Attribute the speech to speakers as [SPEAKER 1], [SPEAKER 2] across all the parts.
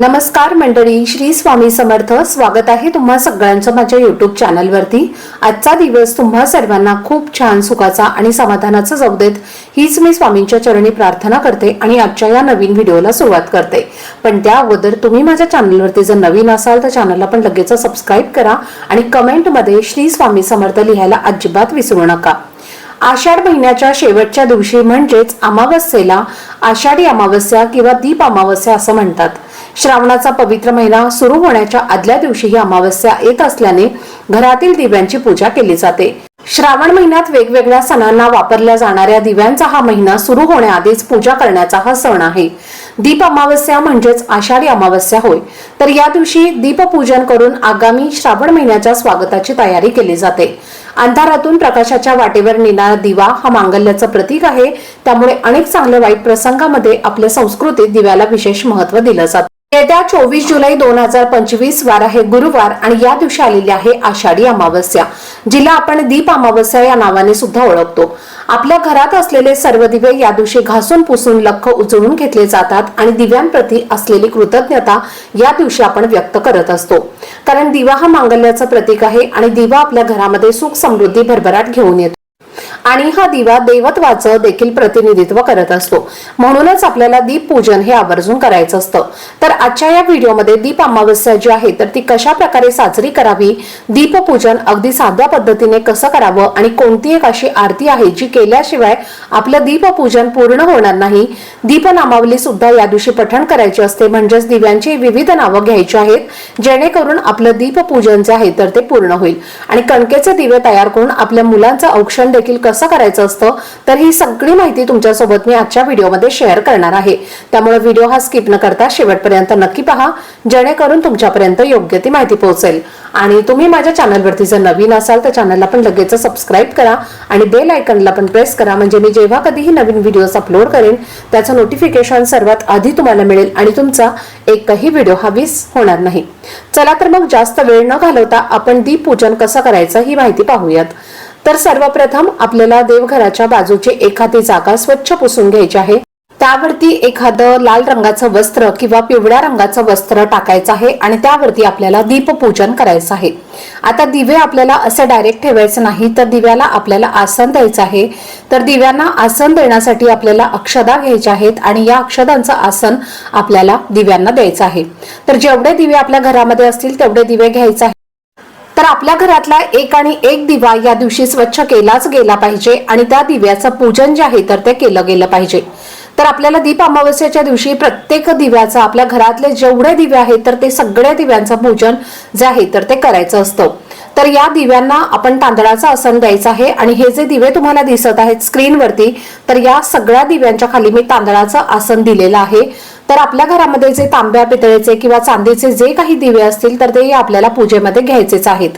[SPEAKER 1] नमस्कार मंडळी श्री स्वामी समर्थ. स्वागत आहे तुम्हा सगळ्यांचं माझ्या युट्यूब चॅनलवरती आजचा दिवस तुम्हा सर्वांना खूप छान सुखाचा आणि समाधानाचा जाऊ देत हीच मी स्वामींच्या चरणी प्रार्थना करते आणि आजच्या या नवीन व्हिडिओला सुरुवात करते. पण त्या अगोदर तुम्ही माझ्या चॅनलवरती जर नवीन असाल तर चॅनलला पण लगेच सबस्क्राईब करा आणि कमेंटमध्ये श्री स्वामी समर्थ लिहायला अजिबात विसरू नका. आषाढ महिन्याच्या शेवटच्या दिवशी म्हणजेच अमावस्येला आषाढी अमावस्या किंवा दीप अमावस्या असं म्हणतात. श्रावणाचा पवित्र महिना सुरू होण्याच्या आदल्या दिवशी ही अमावस्या येत असल्याने घरातील दिव्यांची पूजा केली जाते. श्रावण महिन्यात वेगवेगळ्या सणांना वापरल्या जाणाऱ्या दिव्यांचा हा महिना सुरू होण्याआधीच पूजा करण्याचा हा सण आहे. दीप अमावस्या म्हणजेच आषाढी अमावस्या होय. तर या दिवशी दीपपूजन करून आगामी श्रावण महिन्याच्या स्वागताची तयारी केली जाते. अंधारातून प्रकाशाच्या वाटेवर नेणारा दिवा हा मांगल्याचं प्रतीक आहे. त्यामुळे अनेक चांगल्या वाईट प्रसंगामध्ये आपल्या संस्कृतीत दिव्याला विशेष महत्त्व दिलं जातं येत्या चोवीस जुलै दोन हजार पंचवीस वार आहे. गुरुवार आणि या दिवशी आलेली आहे आषाढी अमावस्या. जिला आपण दीप अमावस्या या नावाने सुद्धा ओळखतो. आपल्या घरात असलेले सर्व दिवे या दिवशी घासून पुसून लख उजळून घेतले जातात आणि दिव्यांप्रती असलेली कृतज्ञता या दिवशी आपण व्यक्त करत असतो. कारण दिवा हा मांगल्याचं प्रतीक आहे आणि दिवा आपल्या घरामध्ये सुख समृद्धी भरभराट घेऊन येतो. आणि हा दिवा देवत्वाचं देखील प्रतिनिधित्व करत असतो. म्हणूनच आपल्याला दीप पूजन हे आवर्जून करायचं असतं. तर आजच्या या व्हिडिओमध्ये दीप अमावस्या जी आहे तर ती कशा प्रकारे साजरी करावी? दीप पूजन अगदी साध्या पद्धतीने कसं करावं? आणि कोणती एक अशी आरती आहे जी केल्याशिवाय आपलं दीप पूजन पूर्ण होणार नाही? दीपनामावली सुद्धा या दिवशी पठण करायची असते. म्हणजेच दिव्यांची विविध नावं घ्यायची आहेत. जेणेकरून आपलं दीपपूजन जे आहे तर ते पूर्ण होईल. आणि कणकेचे दिवे तयार करून आपल्या मुलांचं औक्षण देखील कसं करायचं असतं तर ही सगळी माहिती तुमच्यासोबत मी आजच्या व्हिडिओमध्ये शेअर करणार आहे. त्यामुळे व्हिडिओ हा स्किप न करता शेवटपर्यंत नक्की पहा जेणेकरून तुमच्यापर्यंत योग्य ती माहिती पोहोचेल. आणि तुम्ही माझ्या चॅनलवरती जर नवीन असाल तर चॅनलला पण लगेच सबस्क्राईब करा आणि बेल आयकनला पण प्रेस करा म्हणजे मी जेव्हा कधीही नवीन व्हिडिओज अपलोड करेन त्याचं नोटिफिकेशन सर्वात आधी तुम्हाला मिळेल आणि तुमचा एकही व्हिडिओ हा मिस होणार नाही. चला तर मग जास्त वेळ न घालवता आपण दीप पूजन कसं करायचं ही माहिती पाहूयात. तर सर्वप्रथम आपल्याला देवघराच्या बाजूची एखादी जागा स्वच्छ पुसून घ्यायची आहे. त्यावरती एखादं लाल रंगाचं वस्त्र किंवा पिवळ्या रंगाचं वस्त्र टाकायचं आहे आणि त्यावरती आपल्याला दीपपूजन करायचं आहे. आता दिवे आपल्याला असे डायरेक्ट ठेवायचं नाही तर दिव्याला आपल्याला आसन द्यायचं आहे. तर दिव्यांना आसन देण्यासाठी आपल्याला अक्षदा घ्यायच्या आहेत आणि या अक्षदांचं आसन आपल्याला दिव्यांना द्यायचं आहे. तर जेवढे दिवे आपल्या घरामध्ये असतील तेवढे दिवे घ्यायचे आहे तर आपल्या घरातला एक आणि एक दिवा या दिवशी स्वच्छ केलाच गेला पाहिजे आणि त्या दिव्याचं पूजन जे आहे तर ते केलं गेलं पाहिजे. तर आपल्याला दीप अमावस्याच्या दिवशी प्रत्येक दिव्याचं आपल्या घरातले जेवढे दिवे आहेत तर ते सगळ्या दिव्यांचं पूजन जे आहे तर ते करायचं असतं. तर या दिव्यांना आपण तांदळाचं आसन द्यायचं आहे आणि हे जे दिवे तुम्हाला दिसत आहेत स्क्रीनवरती तर या सगळ्या दिव्यांच्या खाली मी तांदळाचं आसन दिलेलं आहे. तर आपल्या घरामध्ये जे तांब्या पितळेचे किंवा चांदीचे जे काही दिवे असतील तर ते आपल्याला पूजेमध्ये घ्यायचेच आहेत.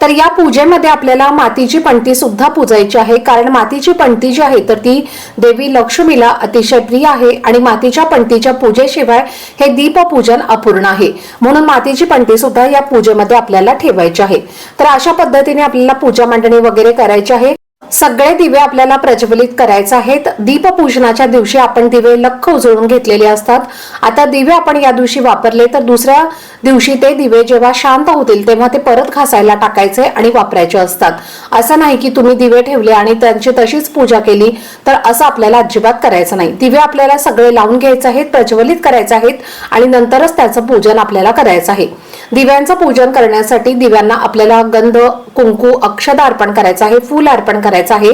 [SPEAKER 1] तर या पूजेमध्ये आपल्याला मातीची पणती सुद्धा पूजायची आहे. कारण मातीची पणती जी आहे तर ती देवी लक्ष्मीला अतिशय प्रिय आहे आणि मातीच्या पणतीच्या पूजेशिवाय हे दीपपूजन अपूर्ण आहे. म्हणून मातीची पणती सुद्धा या पूजेमध्ये आपल्याला ठेवायची आहे. तर अशा पद्धतीने आपल्याला पूजा मांडणी वगैरे करायची आहे. सगळे दिवे आपल्याला प्रज्वलित करायचे आहेत. दीपपूजनाच्या दिवशी आपण दिवे लख उजळून घेतलेले असतात. आता दिवे आपण या दिवशी वापरले तर दुसऱ्या दिवशी ते दिवे जेव्हा शांत होतील तेव्हा ते परत घासायला टाकायचे आणि वापरायचे असतात. असं नाही की तुम्ही दिवे ठेवले आणि त्यांची तशीच पूजा केली तर असं आपल्याला अजिबात करायचं नाही. दिवे आपल्याला सगळे लावून घ्यायचे आहेत प्रज्वलित करायचे आहेत आणि नंतरच त्याचं पूजन आपल्याला करायचं आहे. दिव्यांचं पूजन करण्यासाठी दिव्यांना आपल्याला गंध कुंकू अक्षद अर्पण करायचं आहे फूल अर्पण करायचं आहे.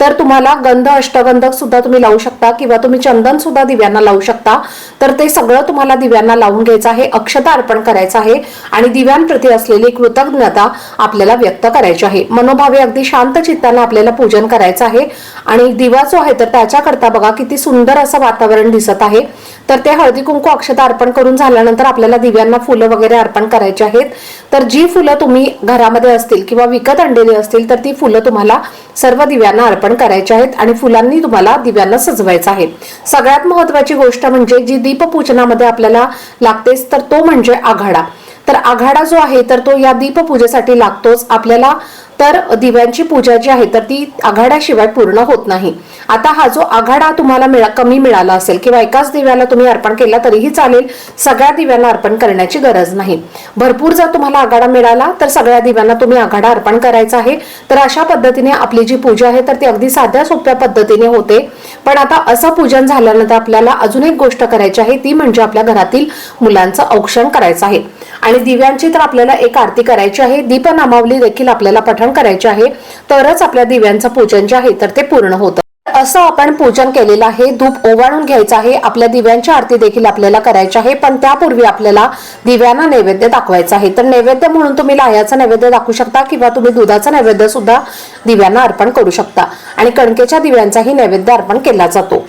[SPEAKER 1] तर तुम्हाला गंध अष्टगंधक सुद्धा तुम्ही लावू शकता किंवा तुम्ही चंदन सुद्धा दिव्यांना लावू शकता. तर ते सगळं तुम्हाला दिव्यांना लावून घ्यायचं आहे अक्षता अर्पण करायचं आहे आणि दिव्यांप्रती असलेली कृतज्ञता आपल्याला व्यक्त करायची आहे. मनोभावे अगदी शांत चित्ताने आपल्याला पूजन करायचं आहे. आणि दिवा जो आहे तर त्याच्याकरता बघा किती सुंदर असं वातावरण दिसत आहे. तर ते हळदी कुंकू अक्षता अर्पण करून झाल्यानंतर आपल्याला दिव्यांना फुलं वगैरे अर्पण करायची आहेत. तर जी फुलं तुम्ही घरामध्ये असतील किंवा विकत आणलेली असतील तर ती फुलं तुम्हाला सर्व दिव्यांना अर्पण करायची आहेत आणि फुलांनी तुम्हाला दिव्यांना सजवायचं आहे. सगळ्यात महत्वाची गोष्ट म्हणजे जी दीपपूजनामध्ये आपल्याला लागतेच तर तो म्हणजे आघाडा. तर आघाडा जो आहे तर तो या दीपपूजेसाठी लागतोच. आपल्याला तर दिव्यांची पूजा जी आहे तर ती आघाड्याशिवाय पूर्ण होत नाही. आता हा जो आघाडा तुम्हाला मिळा कमी मिळाला असेल किंवा एकाच दिव्याला तुम्ही अर्पण केला तरीही चालेल. सगळ्या दिव्यांना अर्पण करण्याची गरज नाही. भरपूर जर तुम्हाला आघाडा मिळाला तर सगळ्या दिव्यांना तुम्ही आघाडा अर्पण करायचा आहे. तर अशा पद्धतीने आपली जी पूजा आहे तर ती अगदी साध्या सोप्या पद्धतीने होते. पण आता असं पूजन झाल्यानंतर आपल्याला अजून एक गोष्ट करायची आहे ती म्हणजे आपल्या घरातील मुलांचं औक्षण करायचं आहे. आणि दिव्यांची तर आपल्याला एक आरती करायची आहे. दीपनामावली देखील आपल्याला पठण करायची आहे. तरच आपल्या दिव्यांचं पूजन जे आहे तर ते पूर्ण होतं. असं आपण पूजन केलेलं आहे. धूप ओवाळून घ्यायचं आहे. आपल्या दिव्यांची आरती देखील आपल्याला करायची आहे. पण त्यापूर्वी आपल्याला दिव्यांना नैवेद्य दाखवायचं आहे. तर नैवेद्य म्हणून तुम्ही लाह्याचा नैवेद्य दाखवू शकता किंवा तुम्ही दुधाचा नैवेद्य सुद्धा दिव्यांना अर्पण करू शकता. आणि कणकेच्या दिव्यांचाही नैवेद्य अर्पण केला जातो.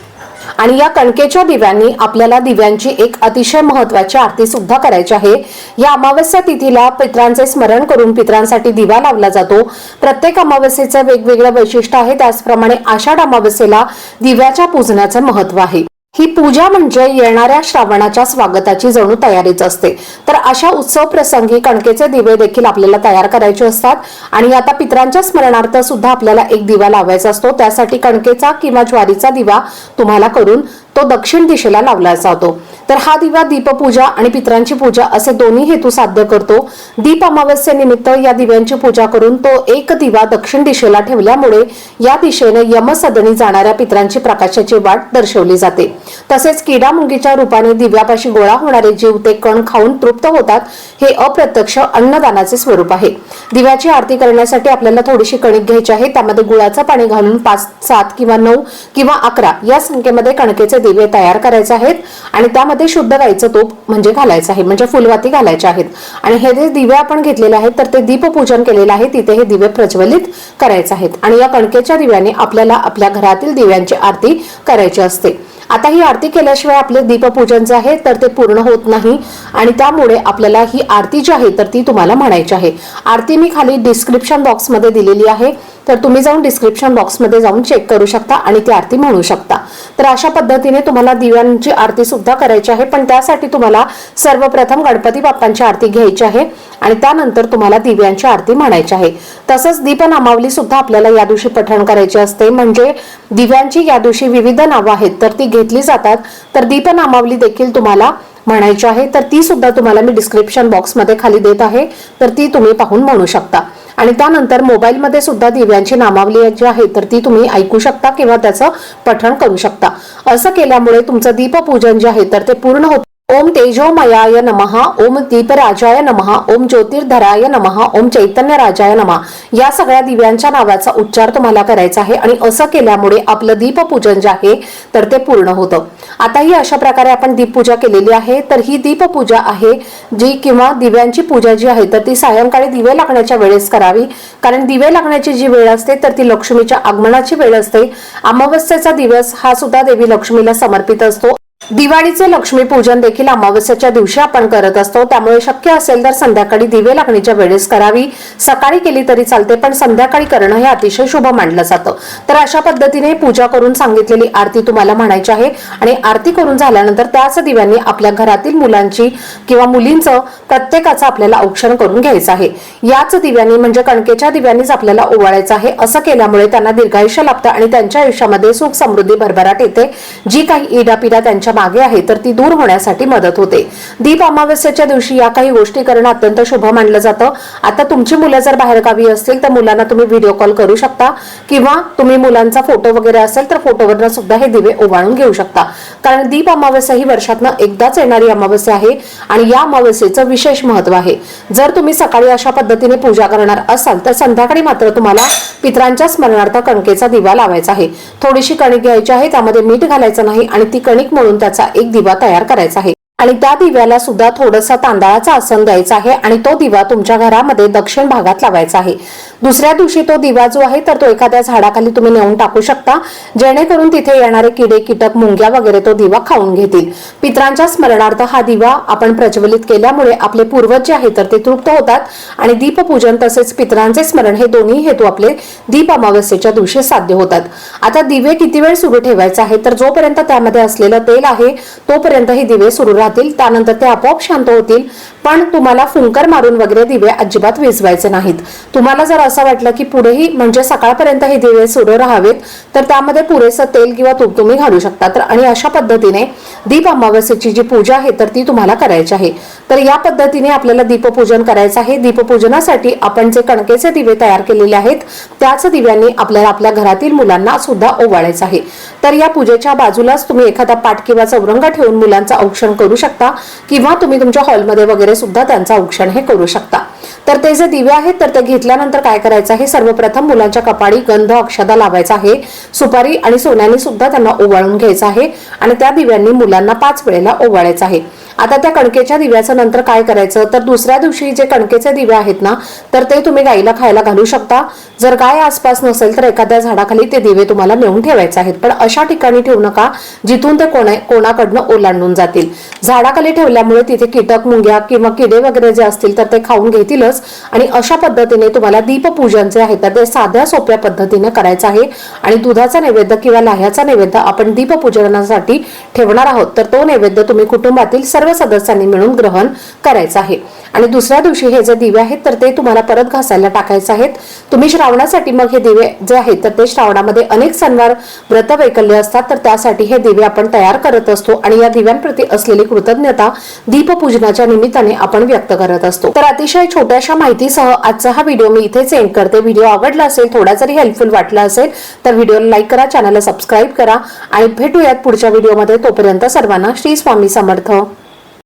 [SPEAKER 1] आणि या कणकेच्या दिव्यांनी आपल्याला दिव्यांची एक अतिशय महत्वाची आरती सुद्धा करायची आहे. या अमावस्या तिथीला पित्रांचे स्मरण करून पित्रांसाठी दिवा लावला जातो. प्रत्येक अमावस्येचं वेगवेगळं वैशिष्ट्य आहे. त्याचप्रमाणे आषाढ अमावस्येला दिव्याच्या पूजनाचं महत्त्व आहे. ही पूजा म्हणजे येणाऱ्या श्रावणाच्या स्वागताची जणू तयारीच असते. तर अशा उत्सव प्रसंगी कणकेचे दिवे देखील आपल्याला तयार करायचे असतात आणि आता पित्रांच्या स्मरणार्थ सुद्धा आपल्याला एक दिवा लावायचा असतो. त्यासाठी कणकेचा किंवा ज्वारीचा दिवा तुम्हाला करून तो दक्षिण दिशेला लावला जातो. तर हा दिवा दीपपूजा आणि पित्रांची पूजा असे दोन्ही हेतू साध्य करतो. दीप अमावस्येनिमित्त या दिव्यांची पूजा करून तो एक दिवा दक्षिण दिशेला ठेवल्यामुळे या दिशेने यमसदनी जाणाऱ्या पित्रांची प्रकाशाची वाट दर्शवली जाते. तसेच किडा मुंगीच्या रूपाने दिव्यापाशी गोळा होणारे जीव ते कण खाऊन तृप्त होतात हे अप्रत्यक्ष अन्नदानाचे स्वरूप आहे. दिव्याची आरती करण्यासाठी आपल्याला थोडीशी कणिक घ्यायची आहे. त्यामध्ये गुळाचं पाणी घालून पाच सात किंवा नऊ किंवा अकरा या संख्येमध्ये कणकेचे दिवे तयार करायचे आहेत आणि त्यामध्ये शुद्ध गाईचं तूप म्हणजे घालायचं आहे म्हणजे फुलवाती घालायच्या आहेत. आणि हे जे दिवे आपण घेतलेले आहेत तर ते दीपपूजन केलेलं आहे तिथे हे दिवे प्रज्वलित करायचे आहेत. आणि या कणकेच्या दिव्याने आपल्याला आपल्या घरातील दिव्यांची आरती करायची असते. आता ही आरती केल्याशिवाय आपले दीपपूजन जे आहे तर ते पूर्ण होत नाही. आणि त्यामुळे आपल्याला ही आरती जी आहे तर ती तुम्हाला म्हणायची आहे. आरती मी खाली डिस्क्रिप्शन बॉक्समध्ये दिलेली आहे. तर तुम्ही जाऊन डिस्क्रिप्शन बॉक्समध्ये जाऊन चेक करू शकता आणि ती आरती म्हणू शकता. तर अशा पद्धतीने तुम्हाला दिव्यांची आरती सुद्धा करायची आहे पण त्यासाठी तुम्हाला सर्वप्रथम गणपती बाप्पांची आरती घ्यायची आहे आणि त्यानंतर तुम्हाला दिव्यांची आरती म्हणायची आहे. तसंच दीपनामावली सुद्धा आपल्याला या दिवशी पठण करायची असते. म्हणजे दिव्यांची या दिवशी विविध नावं आहेत तर ती घेतली जातात. तर दीपनामावली देखील तुम्हाला म्हणायची आहे. तर ती सुद्धा तुम्हाला मी डिस्क्रिप्शन बॉक्समध्ये खाली देत आहे. तर ती तुम्ही पाहून म्हणू शकता. आणि त्यानंतर मोबाईलमध्ये सुद्धा दिव्यांची नामावली जी आहे तर ती तुम्ही ऐकू शकता किंवा त्याचं पठण करू शकता. असं केल्यामुळे तुमचं दीपपूजन जे आहे तर ते पूर्ण होत ओम तेजोमयाय नमः ओम दीपराजाय नमः ओम ज्योतिर्धराय नमः ओम चैतन्य राजाय नमः. या सगळ्या दिव्यांच्या नावाचा उच्चार तुम्हाला करायचा आहे आणि असं केल्यामुळे आपलं दीपपूजन जे आहे तर ते पूर्ण होतं. आताही अशा प्रकारे आपण दीपपूजा केलेली आहे. तर ही दीपपूजा आहे जी किंवा दिव्यांची पूजा जी आहे तर ती सायंकाळी दिवे लागण्याच्या वेळेस करावी. कारण दिवे लागण्याची जी वेळ असते तर ती लक्ष्मीच्या आगमनाची वेळ असते. अमावस्येचा दिवस हा सुद्धा देवी लक्ष्मीला समर्पित असतो. दिवाळीचे लक्ष्मी पूजन देखील अमावस्याच्या दिवशी आपण करत असतो. त्यामुळे शक्य असेल तर संध्याकाळी दिवे लागण्याच्या वेळेस करावी. सकाळी केली तरी चालते पण संध्याकाळी करणं हे अतिशय शुभ मानलं जातं. तर अशा पद्धतीने पूजा करून सांगितलेली आरती तुम्हाला म्हणायची आहे. आणि आरती करून झाल्यानंतर त्याच दिव्यांनी आपल्या घरातील मुलांची किंवा मुलींचं प्रत्येकाचं आपल्याला औक्षण करून घ्यायचं आहे. याच दिव्यांनी म्हणजे कणकेच्या दिव्यांनीच आपल्याला ओवाळायचं आहे. असं केल्यामुळे त्यांना दीर्घायुष्य लाभतं आणि त्यांच्या आयुष्यामध्ये सुख समृद्धी भरभराट येते. जी काही इडापिडा त्यांच्या मागे आहे तर ती दूर होण्यासाठी मदत होते. दीप अमावस्याच्या दिवशी या काही गोष्टी करणं अत्यंत शुभ मानलं जातं. आता तुमची मुलं जर बाहेरगावी असतील तर मुलांना तुम्ही व्हिडिओ कॉल करू शकता. किंवा तुम्ही मुलांचा फोटो वगैरे असेल तर फोटोवरनं सुद्धा हे दिवे ओवाळून घेऊ शकता. कारण दीप अमावस्या ही वर्षातनं एकदाच येणारी अमावस्या आहे आणि या अमावस्येचं विशेष महत्त्व आहे. जर तुम्ही सकाळी अशा पद्धतीने पूजा करणार असाल तर संध्याकाळी मात्र तुम्हाला पित्रांच्या स्मरणार्थ कणकेचा दिवा लावायचा आहे. थोडीशी कणिक घ्यायची आहे त्यामध्ये मीठ घालायचं नाही आणि ती कणिक म्हणून त्याचा एक दिवा तयार करायचा आहे. आणि त्या दिव्याला सुद्धा थोडासा तांदळाचा आसन द्यायचा आहे आणि तो दिवा तुमच्या घरामध्ये दक्षिण भागात लावायचा आहे. दुसऱ्या दिवशी तो दिवा जो आहे तर तो एखाद्या झाडाखाली तुम्ही नेऊन टाकू शकता. जेणेकरून तिथे येणारे किडे कीटक मुंग्या वगैरे तो दिवा खाऊन घेतील. पित्रांच्या स्मरणार्थ हा दिवा आपण प्रज्वलित केल्यामुळे आपले पूर्वज जे आहेत तर ते तृप्त होतात. आणि दीपपूजन तसेच पित्रांचे स्मरण हे दोन्ही हेतू आपले दीप अमावस्येच्या दिवशी साध्य होतात. आता दिवे किती वेळ सुरू ठेवायचे आहे तर जोपर्यंत त्यामध्ये असलेलं तेल आहे तोपर्यंत हे दिवे सुरू राहतात. राहतील त्यानंतर ते आपोआप शांत होतील. पण तुम्हाला फुंकर मारून वगैरे दिवे अजिबात विजवायचे नाहीत. तुम्हाला जर असं वाटलं की पुढेही म्हणजे सकाळपर्यंत हे दिवे सुरू राहावेत तर त्यामध्ये पुरेसं तेल किंवा तूप तुम्ही घालू शकता. तर आणि अशा पद्धतीने दीप अमावस्येची जी पूजा आहे तर ती तुम्हाला करायची आहे. तर या पद्धतीने आपल्याला दीपपूजन करायचं आहे. दीपपूजनासाठी आपण जे कणकेचे दिवे तयार केलेले आहेत त्याच दिव्यांनी आपल्याला आपल्या घरातील मुलांना सुद्धा ओवाळायचं आहे. तर या पूजेच्या बाजूलाच तुम्ही एखादा पाट किंवा चौरंग ठेवून मुलांचं औक्षण करू शकता किंवा तुम्ही तुमच्या हॉलमध्ये वगैरे सुद्धा त्यांचं औक्षण हे करू शकता. तर ते जे दिवे आहेत तर ते घेतल्यानंतर काय करायचं आहे? सर्वप्रथम मुलांच्या कपाळी गंध अक्षदा लावायचा आहे. सुपारी आणि सोन्याने सुद्धा त्यांना ओवाळून घ्यायचं आहे आणि त्या दिव्यांनी मुलांना पाच वेळेला ओवाळायचं आहे. आता त्या कणकेच्या दिव्याचं नंतर काय करायचं? तर दुसऱ्या दिवशी जे कणकेचे दिवे आहेत ना तर ते तुम्ही गाईला खायला घालू शकता. जर गाय आसपास नसेल तर एखाद्या झाडाखाली ते दिवे तुम्हाला नेऊन ठेवायचे आहेत. पण अशा ठिकाणी ठेवू नका जिथून ते कोणा कोणाकडनं ओलांडून जातील. झाडाखाली ठेवल्यामुळे तिथे कीटक मुंग्या किंवा किडे वगैरे जे असतील तर ते खाऊन घेतीलच. आणि अशा पद्धतीने तुम्हाला दीपपूजन जे आहे तर ते साध्या सोप्या पद्धतीने करायचं आहे. आणि दुधाचा नैवेद्य किंवा लाह्याचा नैवेद्य आपण दीपपूजनासाठी ठेवणार आहोत. तर तो नैवेद्य तुम्ही कुटुंबातील सर्व सदस्यांनी मिळून ग्रहण करायचं आहे. आणि दुसऱ्या दिवशी हे जे दिवे आहेत तर ते तुम्हाला परत घासायला टाकायचे आहेत. तुम्ही श्रावणासाठी मग हे दिवे जे आहेत तर ते श्रावणामध्ये अनेक सणवार व्रत वैकल्य असतात तर त्यासाठी हे दिवे आपण तयार करत असतो. आणि या दिव्यांप्रती असलेली कृतज्ञता दीपपूजनाच्या निमित्ताने आपण व्यक्त करत असतो. तर अतिशय छोट्याशा माहितीसह आजचा हा व्हिडिओ मी इथेच एंड करते. व्हिडिओ आवडला असेल थोडा जरी हेल्पफुल वाटला असेल तर व्हिडिओला लाईक करा चॅनलला सबस्क्राईब करा. आणि भेटूयात पुढच्या व्हिडिओमध्ये. तोपर्यंत सर्वांना श्री स्वामी समर्थ.